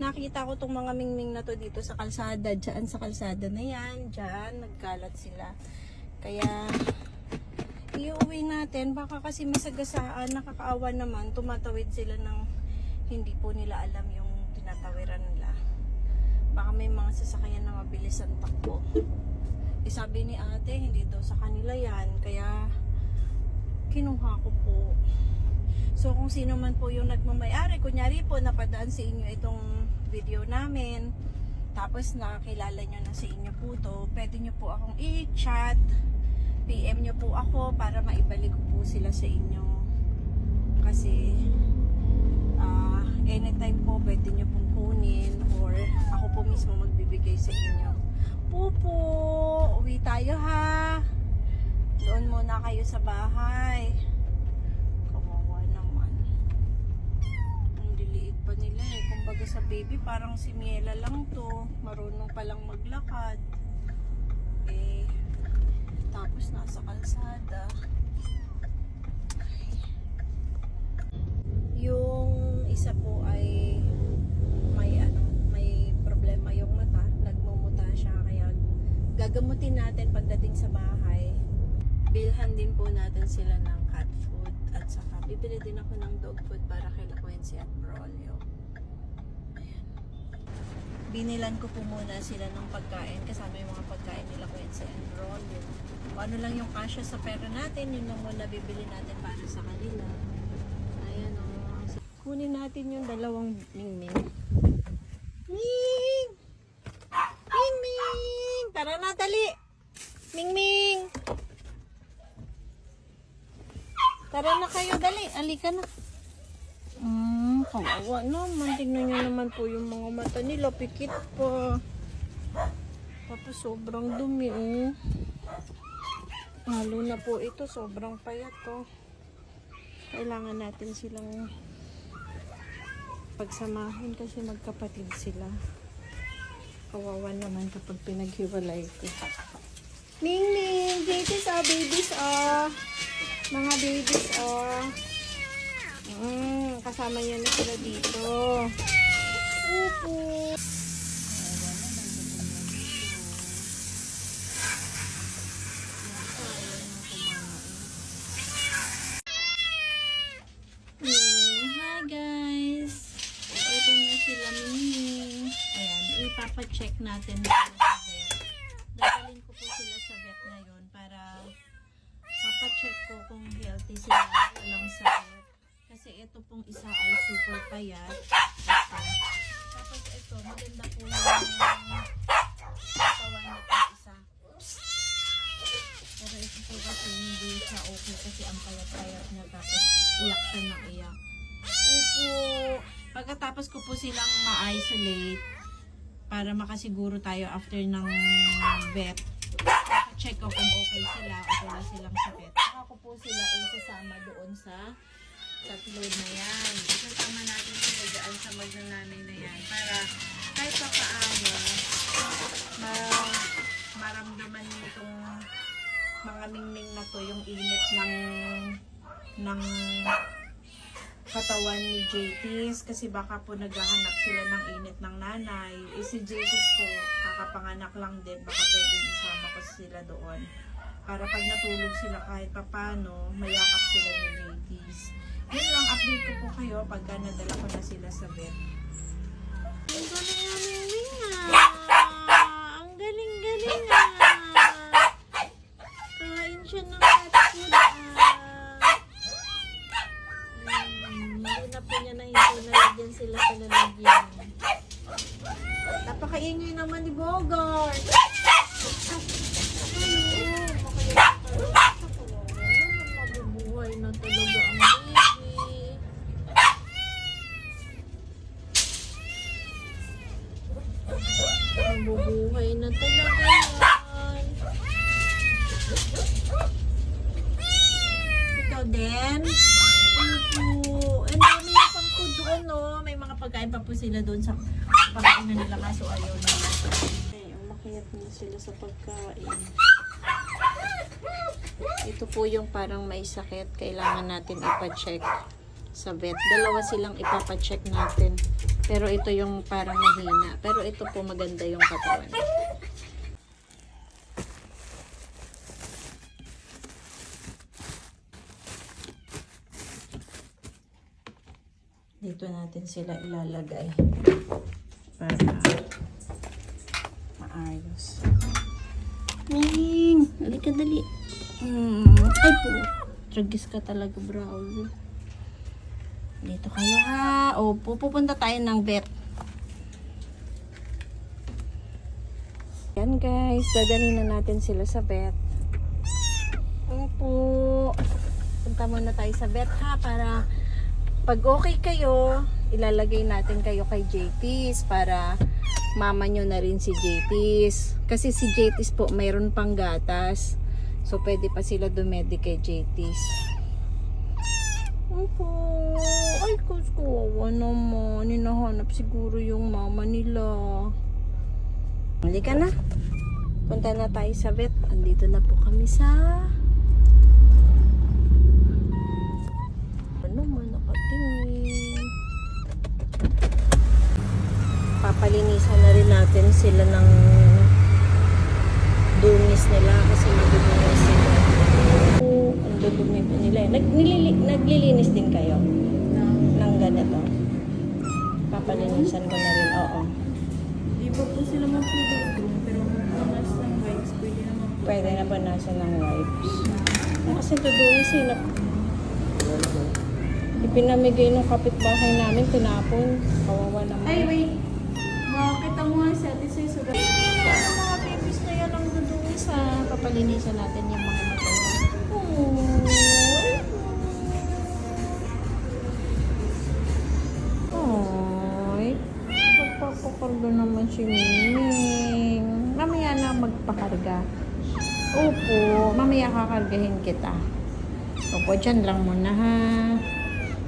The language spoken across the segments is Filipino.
nakita ko tong mga mingming na to dito sa kalsada. Diyan sa kalsada na yan. Diyan, nagkalat sila. Kaya, iuwi natin. Baka kasi masagasaan, nakakaawa naman. Tumatawid sila ng hindi po nila alam yung tinatawiran nila. Baka may mga sasakyan na mabilis ang takbo. Eh, sabi ni ate, hindi daw sa kanila yan. Kaya, kinuha ko po. So, kung sino man po yung nagmamayari, kunyari po, napadaan sa inyo itong video namin, tapos nakakilala nyo na sa inyo po to, pwede nyo po akong i-chat, PM nyo po ako para maibalik po sila sa inyo. Kasi, ah, anytime po, pwede nyo pong kunin or ako po mismo magbibigay sa inyo. Pupo, uwi tayo ha. Doon muna kayo sa bahay. Kawawa naman. Ang liliit pa nila eh. Kumbaga sa baby, parang si Miela lang to. Marunong palang maglakad. Eh, tapos nasa kalsada. Yung isa po ay may ano, may problema yung mata. Nagmumuta siya kaya gagamutin natin pagdating sa bahay. Bilhan din po natin sila ng cat food at saka bibili din ako ng dog food para kay Quincy at Brolio. Binilan ko po muna sila ng pagkain kasama yung mga pagkain nila Quincy and Brolio. Kung ano lang yung kasya sa pera natin, yun lang muna bibili natin para sa kanila. Ayan o. Kunin natin yung dalawang mingming. Ming! Mingming! Tara na, dali! Mingming! Tara na kayo, dali. Alika na. Kawawa naman. Tignan nyo naman po yung mga mata nila. Pikit pa. Tapos sobrang dumi, oh. Lalo na po ito, sobrang payat, oh. Kailangan natin silang pagsamahin kasi magkapatid sila. Kawawa naman kapag pinaghiwalay ko. Ning Ning, babies ah, babies ah. Mga babies ah. Mm, kasama niya na sila dito. Upo. Mm, Hi guys! Ito na sila Ming. Ayan, ipapacheck natin na sila sa vet. Dadalhin ko po sila sa vet ngayon para mapacheck ko kung healthy sila walang sakit. Kasi ito pong isa ay super payat. Ito. Ito, maganda po yung katawan nito isa. Pero ito po kasi hindi siya okay kasi ang payat-payat niya tapos iyak siya ng iyak. Upo. Pagkatapos ko po silang ma-isolate para makasiguro tayo after ng vet. Check ko kung okay sila o wala silang sakit. Saka ko po sila isasama doon sa sa load na yan. Isasama natin sila dyan sa magnanaming na yan para kahit pa paano ma maramdaman nitong mga mingming na to yung init ng ng katawan ni JT's kasi baka po naghahanap sila ng init ng nanay. Eh si JT's po, kakapanganak lang din, baka pwedeng isama ko sila doon. Para pag natulog sila kahit papano, mayakap sila ni JT's. Yun lang, update ko po kayo pagka nadala ko na sila sa vet. Ang galing nga, Mingming ah! Ang galing-galing ah! Kain siya ng cat food ah! Hmm, hindi na po niya nahinto na lagyan sila sa lalagyan. Napakaingay naman ni Bogart. Ayun, makaya mabubuhay na talaga ang baby. Mabubuhay na talaga yan. Ikaw din? Opo. And dami yung pang food doon, no? May mga pagkain pa po sila doon sa pagkainan nila kaso ayaw na. Ay, umakiyat na sila sa pagkain. Ito po yung parang may sakit. Kailangan natin ipacheck sa vet. Dalawa silang ipapacheck natin. Pero ito yung parang mahina. Pero ito po maganda yung katawan. Dito natin sila ilalagay. Para maayos. Ning! Halika dali. Hmm. Ay po. Tragis ka talaga, Brawl. Dito kayo ha. O, pupunta tayo ng vet. Yan guys, dadalhin na natin sila sa vet. Opo. Punta muna tayo sa vet ha para pag okay kayo, ilalagay natin kayo kay JP's para mama nyo na rin si JP's. Kasi si JP's po mayroon pang gatas. So pwede pa sila dumedi kay JP's. Opo. Ay, kawawa naman. Hinahanap siguro yung mama nila. Halika na. Punta na tayo sa vet. Andito na po kami sa... Ano man nakatingin. Papalinisan na rin natin sila ng dungis nila kasi madumi na sila. Ang dudumi pa nila. Nag, nilili- naglilinis din kayo ganito. Papalinisan ko na rin, oo. Di ba po sila mag-playroom, pero kung nasa ng rights, pwede naman po. Pwede na ba nasa ng wipes? Ah, Kasi tudulis sila. Ipinamigay ng kapitbahay namin, tinapon. Kawawa naman. Ay, wait. Makakita mo nga si Ate Soy, sugat. Ano mga babies na yan ang dudulis ha? Papalinisan natin yung mga magpapakarga naman si Miming. Mamaya na magpakarga. Opo, mamaya kakargahin kita. Opo, dyan lang muna ha.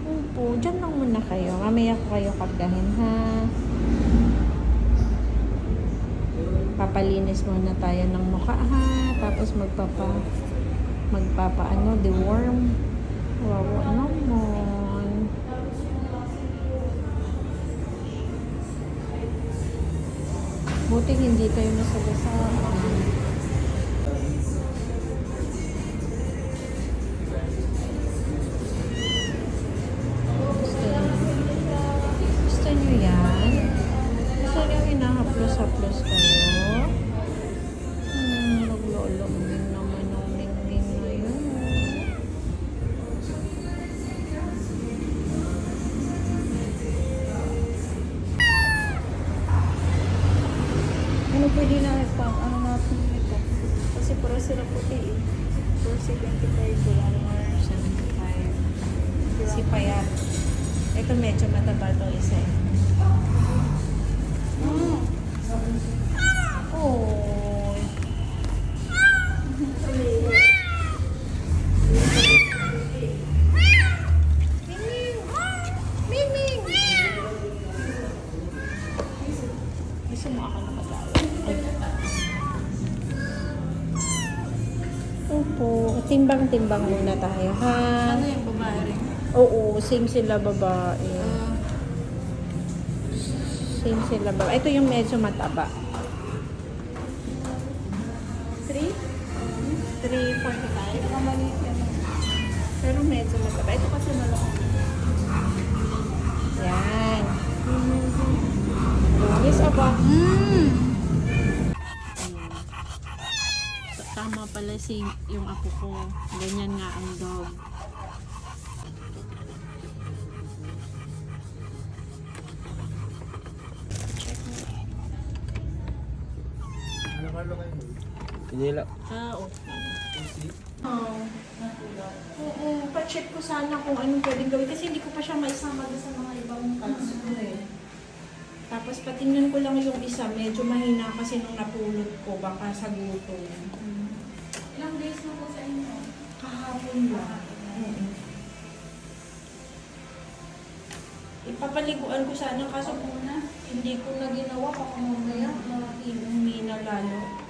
Opo, dyan lang muna kayo. Mamaya ko kayo kargahin ha. Papalinis muna tayo ng mukha ha. Tapos magpapa magpapa ano, deworm. Wawa naman. Buti hindi kayo nasagasaan. Pwede na pang ano natin ito? Kasi para sila puti eh. 475 dollars. 75. Si Payat. Ito medyo mataba to isa eh. Mm. Oh. Miming! Miming! Gusto mo ako nakagawa? Opo. Timbang-timbang muna tayo, ha? Ano yung babae rin? Oo, same sila babae. Uh, Same sila babae. Ito yung medyo mataba. 3? 345. Kamaliit yan. Pero medyo mataba. Ito kasi malaki. Yan. Lunis aba. Mm. Tama pala si yung apo ko. Ganyan nga ang dog. Pinila. Ah, okay. Oh. Oo, pa-check ko sana kung anong pwedeng gawin kasi hindi ko pa siya maisama doon sa mga ibang cats ko eh. Tapos patingnan ko lang yung isa, medyo mahina kasi nung napulot ko, baka sa gutom. Days na po sa inyo? Kahapon lang. Oo. Ipapaliguan ko sana kaso Muna. hindi ko na ginawa baka mamaya humina lalo.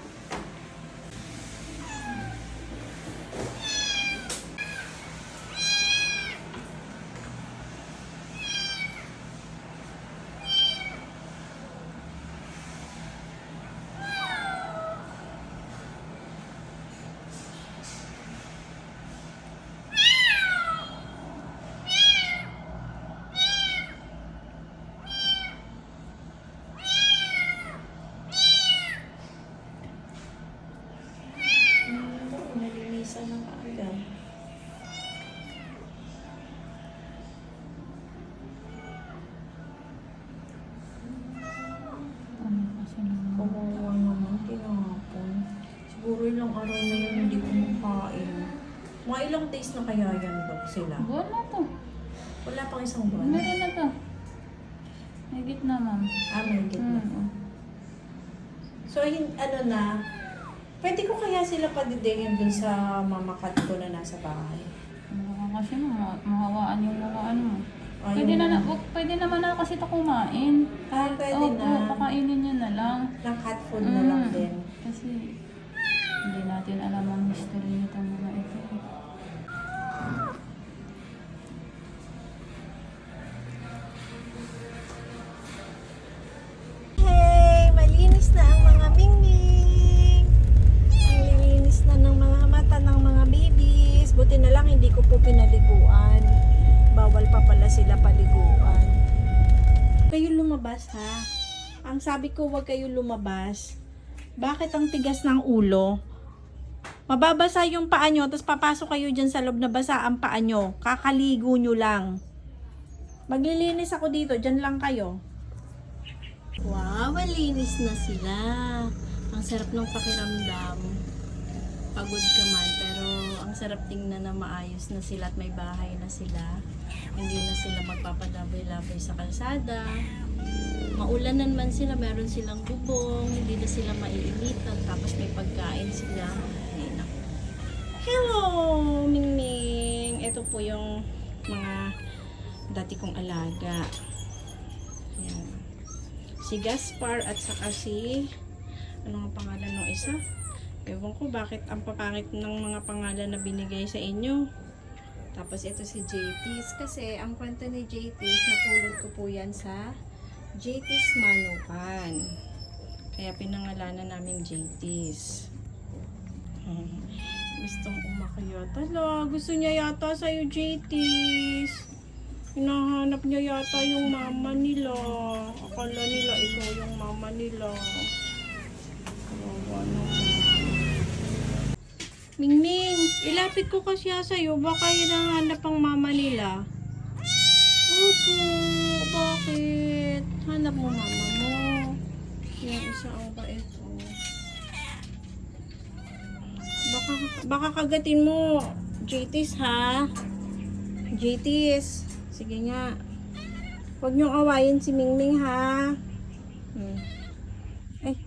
Ilang days na kaya yan, Dok, sila? Buwan na to. Wala pang isang buwan. Meron na to. Higit na, ma'am. Ah, may higit na. Mm. So, hin- ano na, pwede ko kaya sila padidingin dun sa mama cat ko na nasa bahay? Baka kasi ma- mahawaan yung mga ano mo. Ay, Pwede yung- na, na wag- pwede naman na kasi ito kumain. Ah, pwede Opo, na. pakainin niya na lang. Ng cat food na lang Mm. din. Kasi hindi natin alam ang history nito mga ito. Buti na lang hindi ko po pinaliguan. Bawal pa pala sila paliguan. Kayo lumabas ha. Ang sabi ko wag kayo lumabas. Bakit ang tigas ng ulo? Mababasa yung paa nyo, tapos papasok kayo dyan sa loob na basa ang paa nyo. Kakaligo nyo lang. Maglilinis ako dito, dyan lang kayo. Wow, malinis na sila. Ang sarap ng pakiramdam. Pagod ka man, pero ang sarap tingnan na maayos na sila at may bahay na sila. Hindi na sila magpapadabay-labay sa kalsada. Maulanan man sila, meron silang bubong, hindi na sila maiinitan, tapos may pagkain sila. Hello, Mingming! Ito po yung mga dati kong alaga. Ayan si Gaspar at saka si ano ang pangalan ng isa? Ewan ko bakit ang papangit ng mga pangalan na binigay sa inyo. Tapos ito si JT's kasi ang kwento ni JT's napulot ko po yan sa JT's Manukan. Kaya pinangalanan namin JT's. Hmm. Gustong umakyat. Hala, gusto niya yata sa'yo JT's. Hinahanap niya yata yung mama nila. Akala nila ikaw yung mama nila. Kawawa naman. Mingming, ilapit ko kasi sa'yo. Baka hinahanap ang mama nila. Opo, bakit? Hanap mo mama mo. Yung isa ang bait ko. Baka, baka kagatin mo. JT's ha? JT's. Sige nga. Huwag niyong awayin si Mingming ha. Hmm. Ay,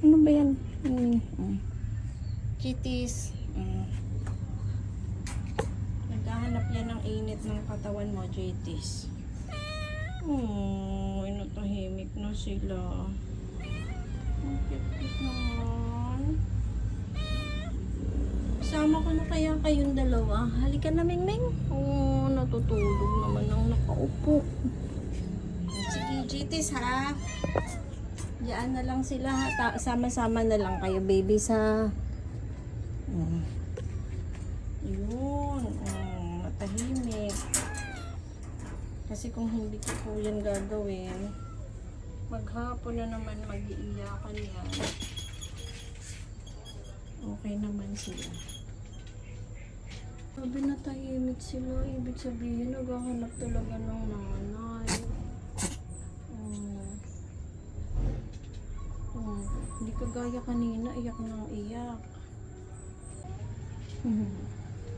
ano ba yan? Mingming. Hmm. Kitties. Hmm. Naghahanap yan ng init ng katawan mo, JT's. Oh, inatahimik na sila. Ang cute. Sama ko na kaya kayong dalawa. Halika na, Mingming. Oo, natutulog naman ang nakaupo. Sige, GTs ha. Diyan na lang sila ha. Sama-sama na lang kayo, baby, sa... Mm. Yun. Mm, matahimik. Kasi kung hindi ko po yan gagawin, maghapon na naman mag-iiyakan yan. Okay naman sila. Sabi na tahimik sila, ibig sabihin naghahanap talaga ng nanay. Oh. Oh. Hindi kagaya kanina, iyak nang iyak.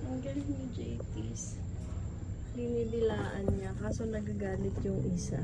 Ang galing ni JT's. Dinidilaan niya, kaso nagagalit yung isa.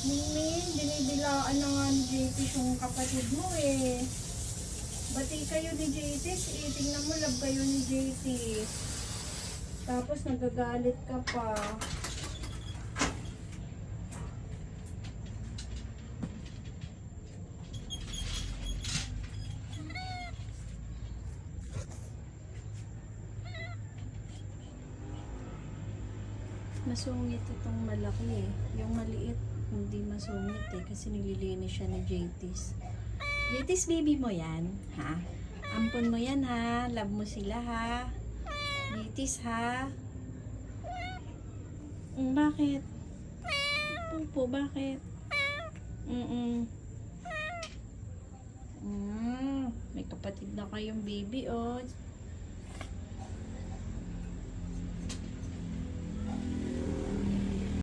Mingming, dinidilaan na nga ni JT yung kapatid mo eh. Bati kayo ni JT, eh, tingnan mo love kayo ni JT. Tapos nagagalit ka pa. Masungit itong malaki eh. Yung maliit, hindi masungit eh. Kasi nililinis siya ni JT's. Litis baby mo yan, ha? Ampon mo yan, ha? Love mo sila, ha? Litis, ha? Mm, bakit? Pupo, bakit? Mm-mm. Mm, may kapatid na kayong baby, oh.